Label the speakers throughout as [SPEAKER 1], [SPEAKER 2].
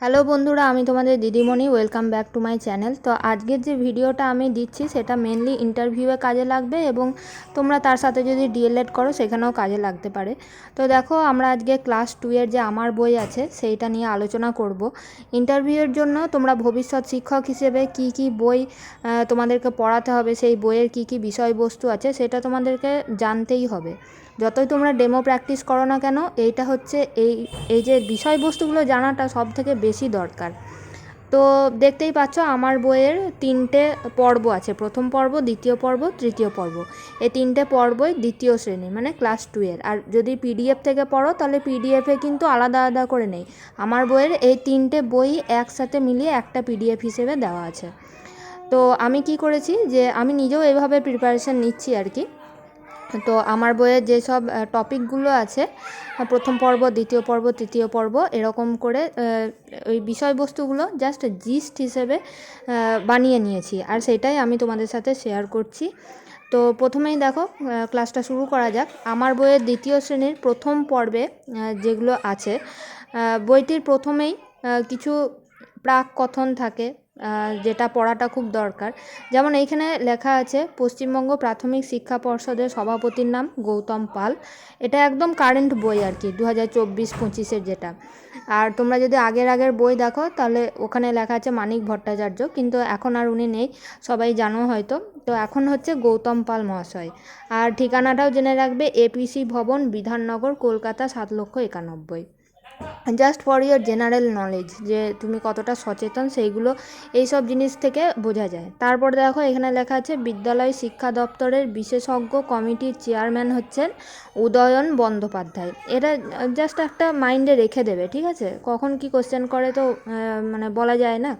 [SPEAKER 1] Hello বন্ধুরা, আমি তোমাদের দিদিমণি welcome back to my channel তো আজকের যে ভিডিওটা আমি দিচ্ছি, সেটা মেনলি ইন্টারভিউয়ে কাজে লাগবে এবং তোমরা তার সাথে যদি ডিএলএড করো, সেখানেও কাজে লাগতে পারে। তো দেখো, আমরা আজকে ক্লাস টু এর যে আমার বই আছে, সেইটা নিয়ে আলোচনা করব। ইন্টারভিউয়ের জন্য তোমরা ভবিষ্যৎ শিক্ষক হিসেবে কি কি বই তোমাদেরকে পড়াতে হবে, সেই বইয়ের কি কি বিষয়বস্তু আছে, সেটা তোমাদেরকে জানতেই হবে। যতই তোমরা ডেমো প্র্যাকটিস করো না কেন, এইটা হচ্ছে এই এই যে বিষয়বস্তুগুলো জানাটা সব থেকে বেশি দরকার। তো দেখতেই পাচ্ছ আমার বইয়ের তিনটে পর্ব আছে। প্রথম পর্ব, দ্বিতীয় পর্ব, তৃতীয় পর্ব। এই তিনটে পর্বই দ্বিতীয় শ্রেণি মানে ক্লাস টু এর। আর যদি পিডিএফ থেকে পড়ো, তাহলে পিডিএফে কিন্তু আলাদা আলাদা করে নেই। আমার বইয়ের এই তিনটে বই একসাথে মিলিয়ে একটা পিডিএফ হিসেবে দেওয়া আছে। তো আমি কি করেছি যে, আমি নিজেও এভাবে প্রিপারেশান নিচ্ছি আর কি। তো আমার বইয়ের যেসব টপিকগুলো আছে প্রথম পর্ব, দ্বিতীয় পর্ব, তৃতীয় পর্ব, এরকম করে ওই বিষয়বস্তুগুলো জাস্ট জিস্ট হিসেবে বানিয়ে নিয়েছি। আর সেটাই আমি তোমাদের সাথে শেয়ার করছি। তো প্রথমেই দেখো ক্লাসটা শুরু করা যাক। আমার বইয়ের দ্বিতীয় শ্রেণির প্রথম পর্বে যেগুলো আছে বইটির প্রথমেই কিছু প্রাক কথন থাকে। যেটা পড়াটা খুব দরকার। যেমন এইখানে লেখা আছে, পশ্চিমবঙ্গ প্রাথমিক শিক্ষা পর্ষদের সভাপতির নাম গৌতম পাল। এটা একদম কারেন্ট বই আর কি দু হাজার চব্বিশ পঁচিশের যেটা। আর তোমরা যদি আগের আগের বই দেখো, তাহলে ওখানে লেখা আছে মানিক ভট্টাচার্য, কিন্তু এখন আর উনি নেই, সবাই জানো হয়তো। তো এখন হচ্ছে গৌতম পাল মহাশয়। আর ঠিকানাটাও জেনে রাখবে এপিসি ভবন বিধাননগর, কলকাতা, সাত লক্ষ একানব্বই। Just for your general knowledge যে তুমি কতটা সচেতন, সেইগুলো, এইসব জিনিস থেকে বোঝা যায়। তারপর দেখো, এখানে লেখা আছে, বিদ্যালয় শিক্ষা দপ্তরের বিশেষজ্ঞ কমিটির চেয়ারম্যান হচ্ছেন উদয়ন বন্দ্যোপাধ্যায়। এটা জাস্ট একটা মাইন্ডে রেখে দেবে, ঠিক আছে? কখন কি কোশ্চেন করে তো মানে বলা যায় না।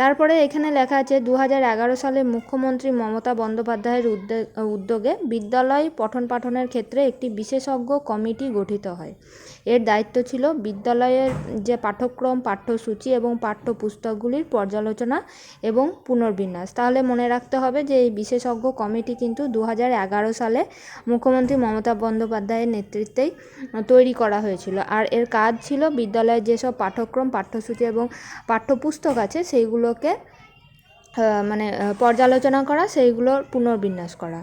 [SPEAKER 1] তারপরে এখানে লেখা আছে দু হাজার এগারো সালে মুখ্যমন্ত্রী মমতা বন্দ্যোপাধ্যায়ের উদ্যোগ উদ্যোগে বিদ্যালয় পঠন পাঠনের ক্ষেত্রে একটি বিশেষজ্ঞ কমিটি গঠিত হয়। এর দায়িত্ব ছিল বিদ্যালয়ের যে পাঠ্যক্রম, পাঠ্যসূচি এবং পাঠ্যপুস্তকগুলির পর্যালোচনা এবং পুনর্বিন্যাস। তাহলে মনে রাখতে হবে যে এই বিশেষজ্ঞ কমিটি কিন্তু দু হাজার এগারো সালে মুখ্যমন্ত্রী মমতা বন্দ্যোপাধ্যায়ের নেতৃত্বেই তৈরি করা হয়েছিল। আর এর কাজ ছিল বিদ্যালয়ের যেসব পাঠ্যক্রম, পাঠ্যসূচি এবং পাঠ্যপুস্তক আছে, সেইগুলোকে মানে পর্যালোচনা করা সেইগুলোর পুনর্বিন্যাস করা।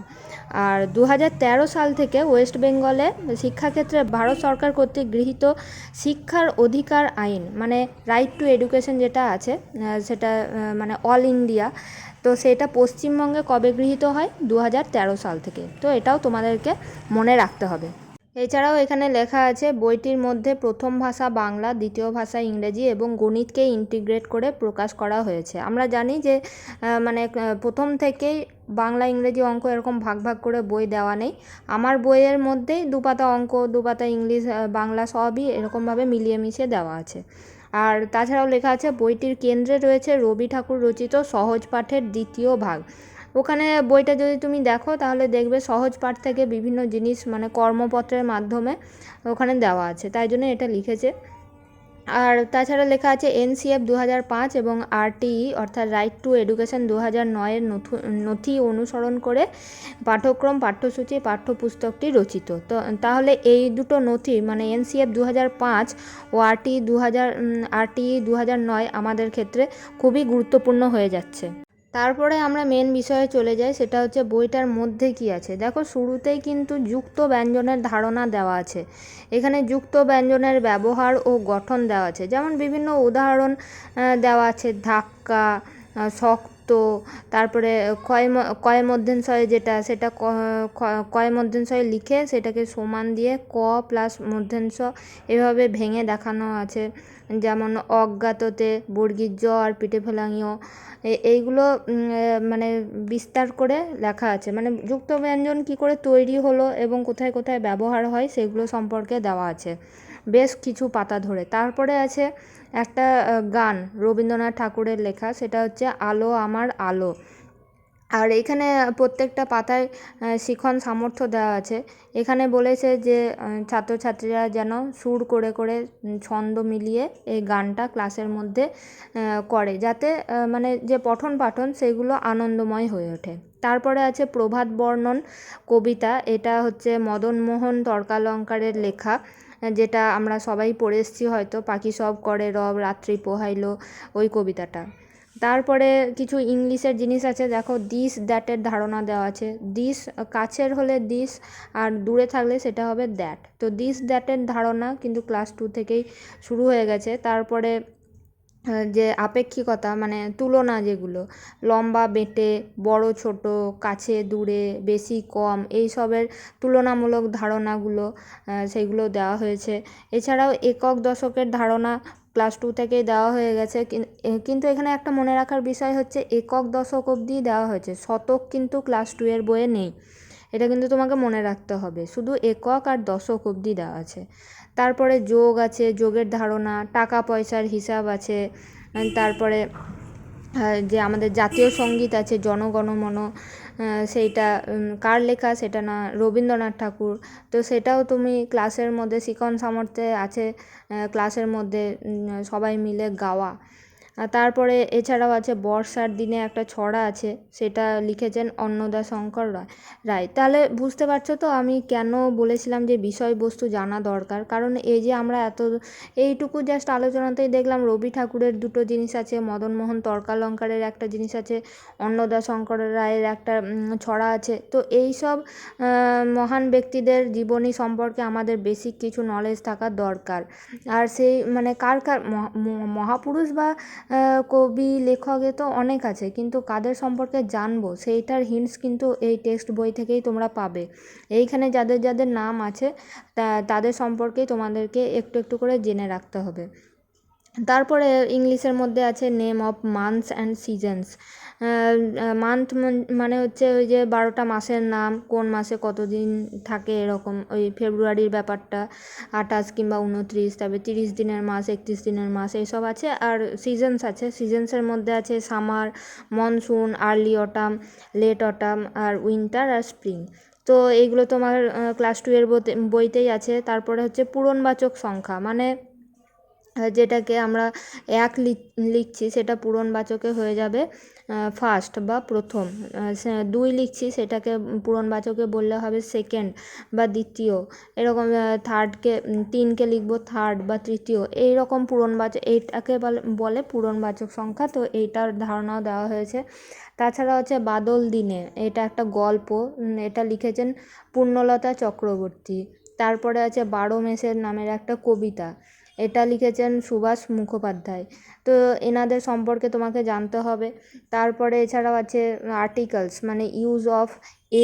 [SPEAKER 1] আর দু হাজার তেরো সাল থেকে ওয়েস্ট বেঙ্গলে শিক্ষাক্ষেত্রে ভারত সরকার কর্তৃক গৃহীত শিক্ষার অধিকার আইন মানে রাইট টু এডুকেশন যেটা আছে সেটা মানে অল ইন্ডিয়া তো সেটা পশ্চিমবঙ্গে কবে গৃহীত হয়? দু হাজার তেরো সাল থেকে। তো এটাও তোমাদেরকে মনে রাখতে হবে। এছাড়াও এখানে লেখা আছে, বইটির মধ্যে প্রথম ভাষা বাংলা, দ্বিতীয় ভাষা ইংরেজি এবং গণিতকে ইন্টিগ্রেট করে প্রকাশ করা হয়েছে। আমরা জানি যে মানে প্রথম থেকেই বাংলা, ইংরেজি অঙ্ক এরকম ভাগ ভাগ করে বই দেওয়া নেই। আমার বইয়ের মধ্যেই দু পাতা অঙ্ক দু পাতা ইংলিশ বাংলা সবই এরকমভাবে মিলিয়ে মিশিয়ে দেওয়া আছে। আর তাছাড়াও লেখা আছে, বইটির কেন্দ্রে রয়েছে রবি ঠাকুর রচিত সহজ পাঠের দ্বিতীয় ভাগ। ওখানে বইটা যদি তুমি দেখো, তাহলে দেখবে সহজ পাঠ থেকে বিভিন্ন জিনিস মানে কর্মপত্রের মাধ্যমে ওখানে দেওয়া আছে। তাই জন্য এটা লিখেছে। আর তাছাড়া লেখা আছে এনসিএফ দু হাজার পাঁচ এবং আরটিই, অর্থাৎ রাইট টু এডুকেশন দু হাজার নয়ের নথি অনুসরণ করে পাঠ্যক্রম, পাঠ্যসূচি, পাঠ্যপুস্তকটি রচিত। তো তাহলে এই দুটো নথি মানে এনসিএফ দু হাজার পাঁচ ও আরটিই দু হাজার আরটিই দু হাজার নয়, আমাদের ক্ষেত্রে খুবই গুরুত্বপূর্ণ হয়ে যাচ্ছে। তারপরে আমরা মেন বিষয়ে চলে যাই, সেটা হচ্ছে বইটার মধ্যে কি আছে? দেখো, শুরুতেই কিন্তু যুক্ত ব্যঞ্জনের ধারণা দেওয়া আছে। এখানে যুক্ত ব্যঞ্জনের ব্যবহার ও গঠন দেওয়া আছে। যেমন বিভিন্ন উদাহরণ দেওয়া আছে, ধাক্কা শক্ত, তারপরে কয় কয় মধ্যেঞ্চয় যেটা, সেটা কয় মধ্যেঞ্চয় লিখে সেটাকে সমান দিয়ে ক প্লাস মধ্যেঞ্চ এভাবে ভেঙে দেখানো আছে। যেমন অজ্ঞাততে, বর্গীর জ আর পিঠে ফেলাঙীয় এইগুলো মানে বিস্তার করে লেখা আছে। মানে যুক্ত ব্যঞ্জন কী করে তৈরি হলো এবং কোথায় কোথায় ব্যবহার হয় সেগুলো সম্পর্কে দেওয়া আছে। বেশ কিছু পাতা ধরে। তারপরে আছে একটা গান রবীন্দ্রনাথ ঠাকুরের লেখা। সেটা হচ্ছে আলো আমার আলো। আর এখানে প্রত্যেকটা পাতায় শিখন সামর্থ্য দেওয়া আছে। এখানে বলেছে যে ছাত্রছাত্রীরা যেন সুর করে করে ছন্দ মিলিয়ে এই গানটা ক্লাসের মধ্যে করে। যাতে মানে যে পঠন পাঠন, সেগুলো আনন্দময় হয়ে ওঠে। তারপরে আছে প্রভাত বর্ণন কবিতা। এটা হচ্ছে মদনমোহন তর্কালঙ্কারের লেখা, যেটা আমরা সবাই পড়ে এসেছি হয়তো। পাখি সব করে রব, রাত্রি পোহাইলো, ওই কবিতাটা। তারপরে কিছু ইংলিশের জিনিস আছে, দেখো দিস দ্যাটের ধারণা দেওয়া আছে। দিস কাছের হলে দিস আর দূরে থাকলে সেটা হবে দ্যাট তো দিস দ্যাটের ধারণা কিন্তু ক্লাস টু থেকেই শুরু হয়ে গেছে। তারপরে যে আপেক্ষিকতা মানে তুলনা যেগুলো, লম্বা, বেঁটে, বড়, ছোট, কাছে, দূরে, বেশি, কম, এই সবের তুলনামূলক ধারণাগুলো সেইগুলো দেওয়া হয়েছে। এছাড়াও একক দশকের ধারণা ক্লাস টু থেকেই দেওয়া হয়ে গেছে। কিন- কিন্তু এখানে একটা মনে রাখার বিষয় হচ্ছে, একক দশক অবধি দেওয়া হয়েছে। শতক কিন্তু ক্লাস টু এর বইয়ে নেই। এটা কিন্তু তোমাকে মনে রাখতে হবে। শুধু একক আর দশক অবধি দেওয়া আছে। তারপরে যোগ আছে, যোগের ধারণা, টাকা পয়সার হিসাব আছে তারপরে যে আমাদের জাতীয় সংগীত আছে, জনগণমন সেইটা কার লেখা সেটা না, রবীন্দ্রনাথ ঠাকুর। তো সেটাও তুমি ক্লাসের মধ্যে, শিখন সামর্থ্যে আছে ক্লাসের মধ্যে সবাই মিলে গাওয়া। তারপরে এছাড়াও আছে বর্ষার দিনে একটা ছড়া আছে, সেটা লিখেছেন অন্নদা শঙ্কর রায় রায়। তাহলে বুঝতে পারছ তো আমি কেন বলেছিলাম যে বিষয়বস্তু জানা দরকার? কারণ এই যে আমরা এত, এইটুকু জাস্ট আলোচনাতেই দেখলাম রবি ঠাকুরের দুটো জিনিস আছে মদনমোহন তর্কালঙ্কারের একটা জিনিস আছে, অন্নদা শঙ্কর রায়ের একটা ছড়া আছে। তো এই সব মহান ব্যক্তিদের জীবনী সম্পর্কে আমাদের বেসিক কিছু নলেজ থাকা দরকার। আর সেই মানে কার কার, মহা- মহাপুরুষ বা কবি, লেখক তো অনেক আছে, কিন্তু কাদের সম্পর্কে জানব? সেইটার হিন্টস কিন্তু এই টেক্সট বই থেকেই তোমরা পাবে। এইখানে যাদের যাদের নাম আছে, তা- তাদের সম্পর্কেই তোমাদেরকে একটু একটু করে জেনে রাখতে হবে। তারপরে ইংলিশের মধ্যে আছে name of months and seasons month মানে হচ্ছে ওই যে বারোটা মাসের নাম, কোন মাসে কতদিন থাকে এরকম, ওই ফেব্রুয়ারির ব্যাপারটা, আঠাশ কিংবা উনত্রিশ তারপরে তিরিশ দিনের মাস, একত্রিশ দিনের মাস এইসব আছে, আর সিজনস আছে সিজনসের মধ্যে আছে summer monsoon early autumn late autumn আর উইন্টার আর স্প্রিং তো এইগুলো তোমার ক্লাস টু এর বইতেই আছে, তারপরে হচ্ছে পূরণবাচক সংখ্যা মানে যেটাকে আমরা এক লিখছি, সেটা পূরণবাচকে হয়ে যাবে। ফার্স্ট বা প্রথম। দুই লিখছি, সেটাকে পূরণবাচকে বললে হবে সেকেন্ড বা দ্বিতীয়। এরকম থার্ডকে তিনকে লিখব থার্ড বা তৃতীয়। এইরকম পূরণবাচক এইটাকে বলে- বলে পূরণবাচক সংখ্যা। তো এইটার ধারণাও দেওয়া হয়েছে। তাছাড়া হচ্ছে বাদল দিনে, এটা একটা গল্প। এটা লিখেছেন পূর্ণলতা চক্রবর্তী। তারপরে আছে বারো মেসের নামের একটা কবিতা। এটা লিখেছেন সুভাষ মুখোপাধ্যায়। তো এনাদের সম্পর্কে তোমাকে জানতে হবে। তারপরে এছাড়াও আছে আর্টিকেলস মানে use of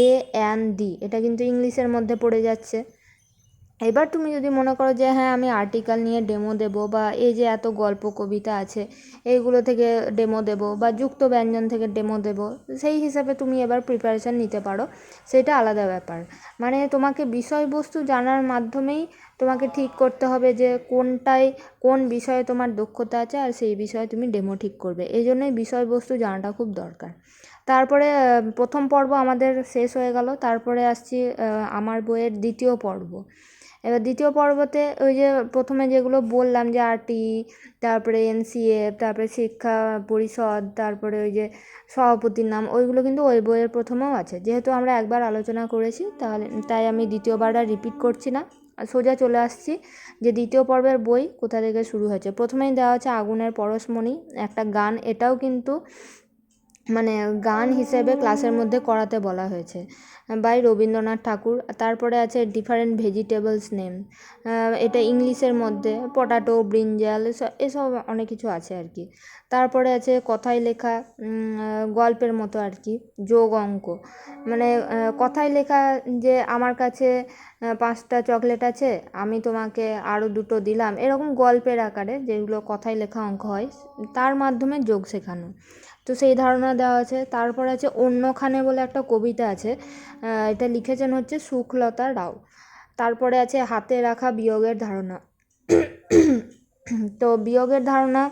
[SPEAKER 1] a and the এটা কিন্তু ইংলিশের মধ্যে পড়ে যাচ্ছে। এবার তুমি যদি মনে করো যে হ্যাঁ আমি আর্টিকেল নিয়ে ডেমো দেবো বা এই যে এত গল্প কবিতা আছে, এইগুলো থেকে ডেমো দেবো বা যুক্ত ব্যঞ্জন থেকে ডেমো দেবো, সেই হিসাবে তুমি এবার প্রিপারেশান নিতে পারো। সেটা আলাদা ব্যাপার। মানে তোমাকে বিষয়বস্তু জানার মাধ্যমেই তোমাকে ঠিক করতে হবে যে, কোনটায় কোন বিষয়ে তোমার দক্ষতা আছে আর সেই বিষয়ে তুমি ডেমো ঠিক করবে। এই জন্যই বিষয়বস্তু জানাটা খুব দরকার। তারপরে প্রথম পর্ব আমাদের শেষ হয়ে গেল। তারপরে আসছি আমার বইয়ের দ্বিতীয় পর্ব। এবার দ্বিতীয় পর্বতে ওই যে প্রথমে যেগুলো বললাম যে আরটি, তারপরে এনসিএফ, তারপরে শিক্ষা পরিষদ, তারপরে ওই যে সভাপতির নাম, ওইগুলো কিন্তু ওই বইয়ের প্রথমেও আছে। যেহেতু আমরা একবার আলোচনা করেছি, তাহলে তাই আমি দ্বিতীয়বার আর রিপিট করছি না। সোজা চলে আসছি যে দ্বিতীয় পর্বের বই কোথা থেকে শুরু হয়েছে? প্রথমেই দেওয়া হচ্ছে আগুনের পরশমণি, একটা গান, এটাও কিন্তু মানে গান হিসেবে ক্লাসের মধ্যে করাতে বলা হয়েছে। বাই রবীন্দ্রনাথ ঠাকুর। তারপরে আছে ডিফারেন্ট ভেজিটেবলস নেম এটা ইংলিশের মধ্যে পটাটো ব্রিঞ্জাল এসব অনেক কিছু আছে আর কি। তারপরে আছে কথায় লেখা গল্পের মতো আর কি, যোগ অঙ্ক। মানে কথায় লেখা যে আমার কাছে পাঁচটা চকলেট আছে, আমি তোমাকে আরও দুটো দিলাম, এরকম গল্পের আকারে যেগুলো কথায় লেখা অঙ্ক হয়, তার মাধ্যমে যোগ শেখানো। তো সেই ধারণা দেওয়া আছে। তারপর আছে অন্যখানে বলে একটা কবিতা আছে এটা লিখেছেন হচ্ছে সুখলতা রাও। তারপরে আছে হাতে রাখা বিয়োগের ধারণা। তো বিয়োগের ধারণা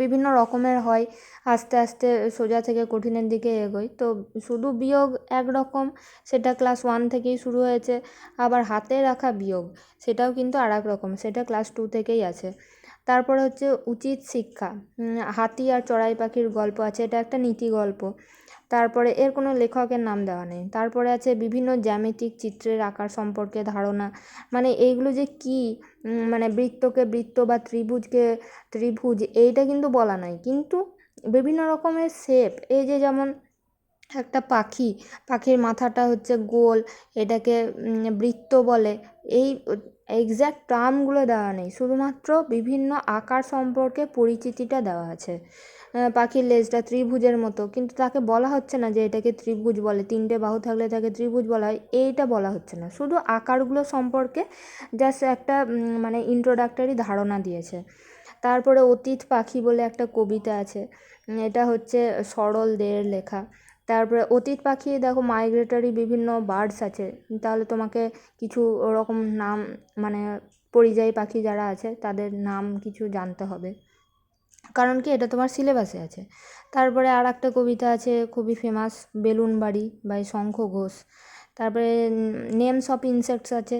[SPEAKER 1] বিভিন্ন রকমের হয়, আস্তে আস্তে সোজা থেকে কঠিনের দিকে এগোয়। তো শুধু বিয়োগ একরকম, সেটা ক্লাস ওয়ান থেকেই শুরু হয়েছে। আবার হাতে রাখা বিয়োগ, সেটাও কিন্তু আর রকম, সেটা ক্লাস টু থেকেই আছে। তারপরে হচ্ছে উচিত শিক্ষা। হাতি আর চড়াই পাখির গল্প আছে, এটা একটা নীতি গল্প। তারপরে এর কোনো লেখকের নাম দেওয়া নেই। তারপরে আছে বিভিন্ন জ্যামিতিক চিত্রের আকার সম্পর্কে ধারণা। মানে এইগুলো যে কী মানে বৃত্তকে বৃত্ত বা ত্রিভুজকে ত্রিভুজ, এইটা কিন্তু বলা নাই। কিন্তু বিভিন্ন রকমের শেপ এই যে যেমন একটা পাখি, পাখির মাথাটা হচ্ছে গোল, এটাকে বৃত্ত বলে, এই এক্স্যাক্ট টার্মগুলো দেওয়া নেই। শুধুমাত্র বিভিন্ন আকার সম্পর্কে পরিচিতিটা দেওয়া আছে। পাখির লেজটা ত্রিভুজের মতো। কিন্তু তাকে বলা হচ্ছে না যে এটাকে ত্রিভুজ বলে। তিনটে বাহু থাকলে তাকে ত্রিভুজ বলা হয়। এইটা বলা হচ্ছে না। শুধু আকারগুলো সম্পর্কে জাস্ট একটা মানে ইন্ট্রোডাক্টরি ধারণা দিয়েছে। তারপরে অতীত পাখি বলে একটা কবিতা আছে। এটা হচ্ছে সরল দের লেখা। তারপরে অতীত পাখি, দেখো মাইগ্রেটরি বিভিন্ন বার্ডস আছে। তাহলে তোমাকে কিছু ওরকম নাম মানে পরিযায়ী পাখি যারা আছে, তাদের নাম কিছু জানতে হবে। কারণ কি, এটা তোমার সিলেবাসে আছে। তারপরে আর একটা কবিতা আছে, খুবই ফেমাস বেলুন বাড়ি বাই শঙ্খ ঘোষ। তারপরে নেমস অফ ইনসেক্টস আছে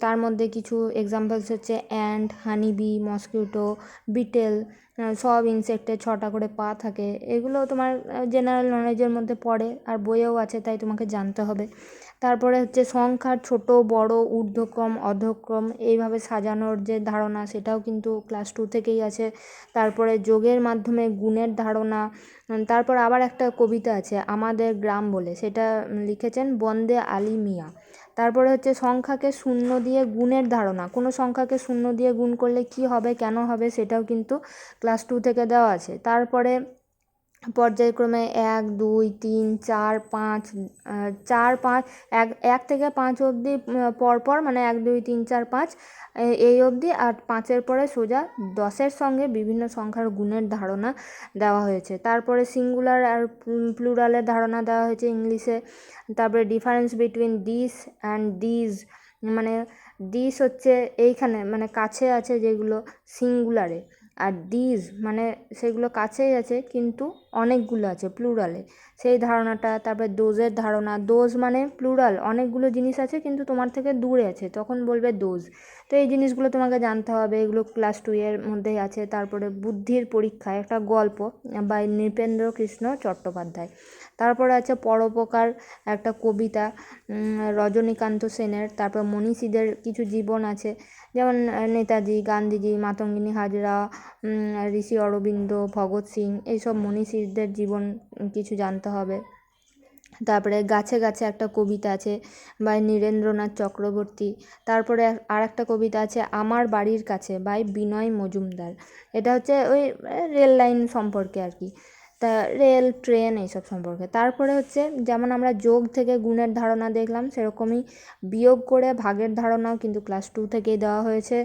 [SPEAKER 1] তার মধ্যে কিছু এক্সাম্পলস হচ্ছে অ্যান্ড হানিবি মসকিউটো বিটেল সব ইনসেক্টের ছটা করে পা থাকে। এগুলো তোমার জেনারেল নলেজের মধ্যে পড়ে, আর বইয়েও আছে, তাই তোমাকে জানতে হবে। তারপরে হচ্ছে সংখ্যার ছোট, বড়, ঊর্ধ্বক্রম, অধক্রম, এইভাবে সাজানোর যে ধারণা, সেটাও কিন্তু ক্লাস টু থেকেই আছে। তারপরে যোগের মাধ্যমে গুণের ধারণা তারপর আবার একটা কবিতা আছে, আমাদের গ্রাম বলে, সেটা লিখেছেন বন্দে আলী মিয়া। তারপরে হচ্ছে সংখ্যাকে শূন্য দিয়ে গুণের ধারণা। কোনো সংখ্যাকে শূন্য দিয়ে গুণ করলে কি হবে, কেন হবে, সেটাও কিন্তু ক্লাস টু থেকে দেওয়া আছে। তারপরে পর্যায়ক্রমে এক, দুই, তিন, চার, পাঁচ চার, পাঁচ, এক এক থেকে পাঁচ অবধি পরপর মানে এক, দুই, তিন, চার, পাঁচ এই অবধি আর পাঁচের পরে সোজা দশের সঙ্গে বিভিন্ন সংখ্যার গুণের ধারণা দেওয়া হয়েছে। তারপরে সিঙ্গুলার আর প্লুরালের ধারণা দেওয়া হয়েছে ইংলিশে। তারপরে difference between this and these মানে দিস হচ্ছে এইখানে মানে কাছে আছে যেগুলো সিঙ্গুলারে। আর দিজ মানে সেগুলো কাছেই আছে, কিন্তু অনেকগুলো আছে প্লুরালে সেই ধারণাটা, তারপরে দোজের ধারণা দোজ মানে প্লুরাল অনেকগুলো জিনিস আছে, কিন্তু তোমার থেকে দূরে আছে, তখন বলবে দোজ তো এই জিনিসগুলো তোমাকে জানতে হবে, এগুলো ক্লাস টুয়ের মধ্যেই আছে। তারপরে বুদ্ধির পরীক্ষায় একটা গল্প বাই নৃপেন্দ্র কৃষ্ণ চট্টোপাধ্যায়। তারপরে আছে পরোপকার একটা কবিতা রজনীকান্ত সেনের, তারপর মনীষীদের কিছু জীবন আছে, যেমন নেতাজি, গান্ধীজি, মাতঙ্গিনী হাজরা ঋষি অরবিন্দ, ভগৎ সিং, এইসব মনীষীদের জীবন কিছু জানতে হবে। তারপরে গাছে গাছে একটা কবিতা আছে বাই নীরেন্দ্রনাথ চক্রবর্তী, তারপরে আর একটা কবিতা আছে আমার বাড়ির কাছে বাই বিনয় মজুমদার, এটা হচ্ছে ওই রেল লাইন সম্পর্কে আর কি। তা রেল ট্রেন এইসব সম্পর্কে। তারপরে হচ্ছে যেমন আমরা যোগ থেকে গুণের ধারণা দেখলাম, সেরকমই বিয়োগ করে ভাগের ধারণাও কিন্তু ক্লাস টু থেকেই দেওয়া হয়েছে।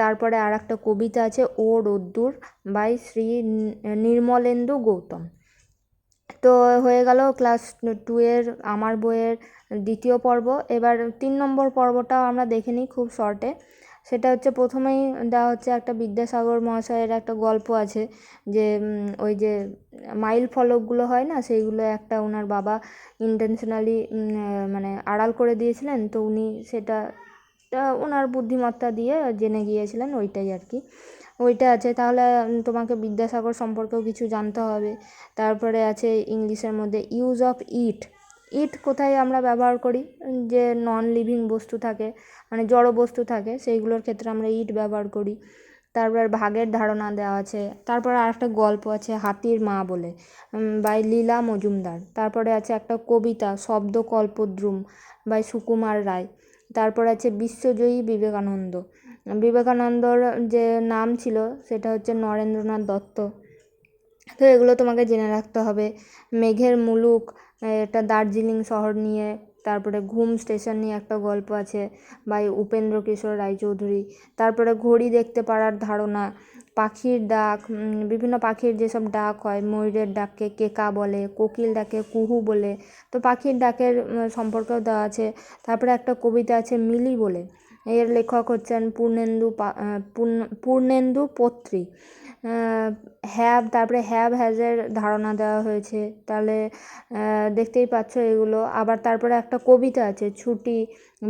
[SPEAKER 1] তারপরে আর একটা কবিতা আছে, ও রোদ্দুর বাই শ্রী নির্মলেন্দু গৌতম। তো হয়ে গেল ক্লাস টু এর আমার বইয়ের দ্বিতীয় পর্ব। এবার তিন নম্বর পর্বটাও আমরা দেখে নিই খুব শর্টে সেটা হচ্ছে প্রথমেই দেওয়া হচ্ছে একটা বিদ্যাসাগর মহাশয়ের একটা গল্প আছে যে ওই যে মাইল ফলকগুলো হয় না, সেইগুলো একটা ওনার বাবা ইন্টেনশনালি মানে আড়াল করে দিয়েছিলেন। তো উনি সেটা ওনার বুদ্ধিমত্তা দিয়ে জেনে গিয়েছিলেন ওইটাই আর কি। ওইটা আছে। তাহলে তোমাকে বিদ্যাসাগর সম্পর্কেও কিছু জানতে হবে। তারপরে আছে ইংলিশের মধ্যে ইউজ অফ ইট ইট কোথায় আমরা ব্যবহার করি? যে নন লিভিং বস্তু থাকে। মানে জড় বস্তু থাকে, সেইগুলোর ক্ষেত্রে আমরা ইট ব্যবহার করি। তারপর ভাগের ধারণা দেওয়া আছে। তারপর আর একটা গল্প আছে হাতির মা বলে বাই লীলা মজুমদার। তারপরে আছে একটা কবিতা শব্দ কল্পদ্রুম বাই সুকুমার রায়। তারপর আছে বিশ্বজয়ী বিবেকানন্দ। বিবেকানন্দর যে নাম ছিল, সেটা হচ্ছে নরেন্দ্রনাথ দত্ত। তো এগুলো তোমাকে জেনে রাখতে হবে। মেঘের মুলুক একটা দার্জিলিং শহর নিয়ে তারপরে ঘুম স্টেশন নিয়ে একটা গল্প আছে বাই উপেন্দ্র কিশোর রায়চৌধুরী। তারপরে ঘড়ি দেখতে পারার ধারণা, পাখির ডাক বিভিন্ন পাখির যেসব ডাক হয়, ময়ূরের ডাককে কেকা বলে, কোকিল ডাকে কুহু বলে, তো পাখির ডাকের সম্পর্কেও দেওয়া আছে। তারপরে একটা কবিতা আছে মিলি বলে, এর লেখক হচ্ছেন পূর্ণেন্দু পূর্ণেন্দু পত্রী। হ্যাভ তারপরে হ্যাভ হ্যাজের ধারণা দেওয়া হয়েছে। তাহলে দেখতেই পাচ্ছ এগুলো। আবার তারপরে একটা কবিতা আছে, ছুটি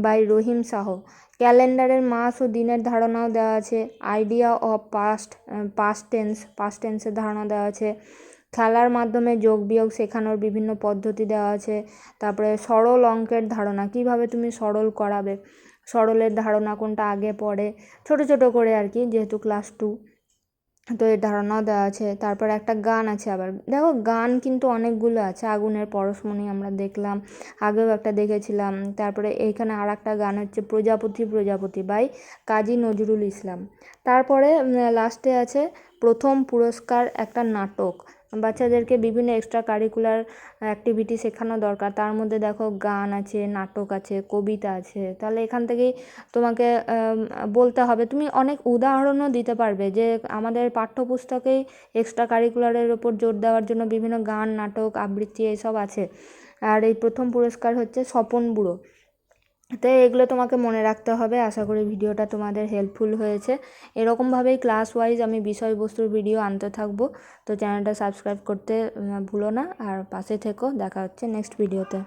[SPEAKER 1] বাই রহিম শাহ ক্যালেন্ডারের মাস ও দিনের ধারণাও দেওয়া আছে। Idea of past past tense past টেন্সের ধারণা দেওয়া আছে। খেলার মাধ্যমে যোগ বিয়োগ শেখানোর বিভিন্ন পদ্ধতি দেওয়া আছে। তারপরে সরল অঙ্কের ধারণা, কীভাবে তুমি সরল করাবে? সরলের ধারণা কোনটা আগে পড়ে? ছোট ছোট করে আর কি, যেহেতু ক্লাস টু তো এর ধারণাও দেওয়া আছে। তারপর একটা গান আছে আবার। দেখো, গান কিন্তু অনেকগুলো আছে। আগুনের পরশমণি আমরা দেখলাম, আগেও একটা দেখেছিলাম। তারপরে এইখানে আর একটা গান হচ্ছে, প্রজাপতি প্রজাপতি বাই কাজী নজরুল ইসলাম। তারপরে লাস্টে আছে, প্রথম পুরস্কার একটা নাটক। বাচ্চাদেরকে বিভিন্ন এক্সট্রা কারিকুলার অ্যাক্টিভিটি শেখানো দরকার। তার মধ্যে দেখো গান আছে, নাটক আছে, কবিতা আছে। তাহলে এখান থেকেই তোমাকে বলতে হবে। তুমি অনেক উদাহরণও দিতে পারবে যে আমাদের পাঠ্যপুস্তকেই এক্সট্রা কারিকুলারের ওপর জোর দেওয়ার জন্য বিভিন্ন গান, নাটক, আবৃত্তি এসব আছে। আর এই প্রথম পুরস্কার হচ্ছে স্বপন বুড়ো। তো এগুলো তোমাকে মনে রাখতে হবে। আশা করি ভিডিওটা তোমাদের হেল্পফুল হয়েছে। এরকমভাবেই ক্লাস ওয়াইজ আমি বিষয়বস্তুর ভিডিও আনতে থাকব। তো চ্যানেলটা সাবস্ক্রাইব করতে ভুলো না। আর পাশে থেকো। দেখা হচ্ছে নেক্সট ভিডিওতে